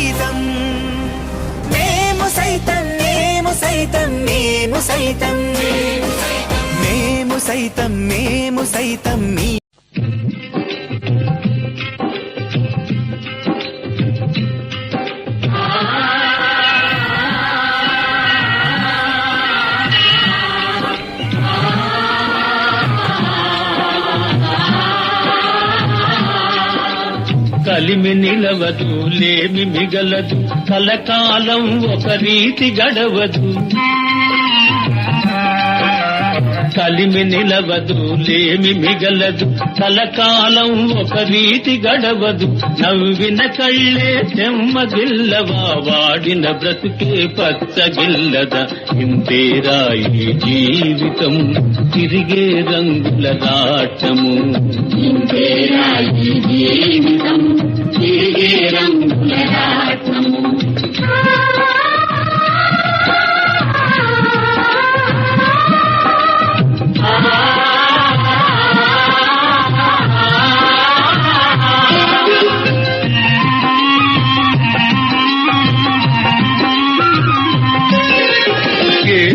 సైతం. మేము సైతం మేము సైతం మేము సైతం. మేము సైతం మేము సైతం మీ కలిమి నిలవదు లేమి మిగలదు. కలకాలం ఒక రీతి గడవదు. కలిమి నిలవదు లేమి మిగలదు. కలకాలం ఒక రీతి గడవదు. నవ్విన కళ్ళే తెమ్మగిల్లవా వాడిన బ్రతుకే పచ్చగిల్లద. ఇంతేరాయి జీవితం తిరిగే రంగుల రాటము. ఇంతేరాయి జీవితం తిరిగే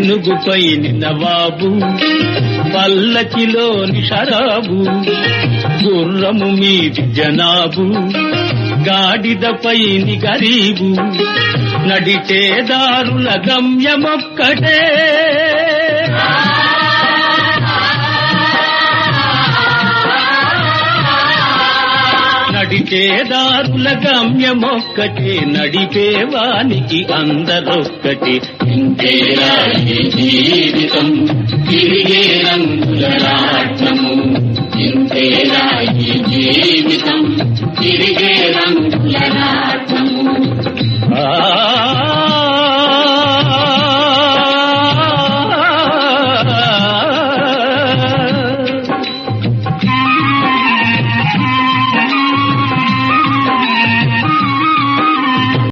ఏనుగుపై నవాబు పల్లకిలోని షరాబు గుర్రము మీది జనాబు గాడిదపై గరీబు నడిచేదారుల గమ్యమొక్కటే. నడిచేదారుల నడిపే వానికి అందరొక్కటి. జీవితం తిరిగే రంగుల రాట్నము జీవితం తిరిగే రంగుల రాట్నము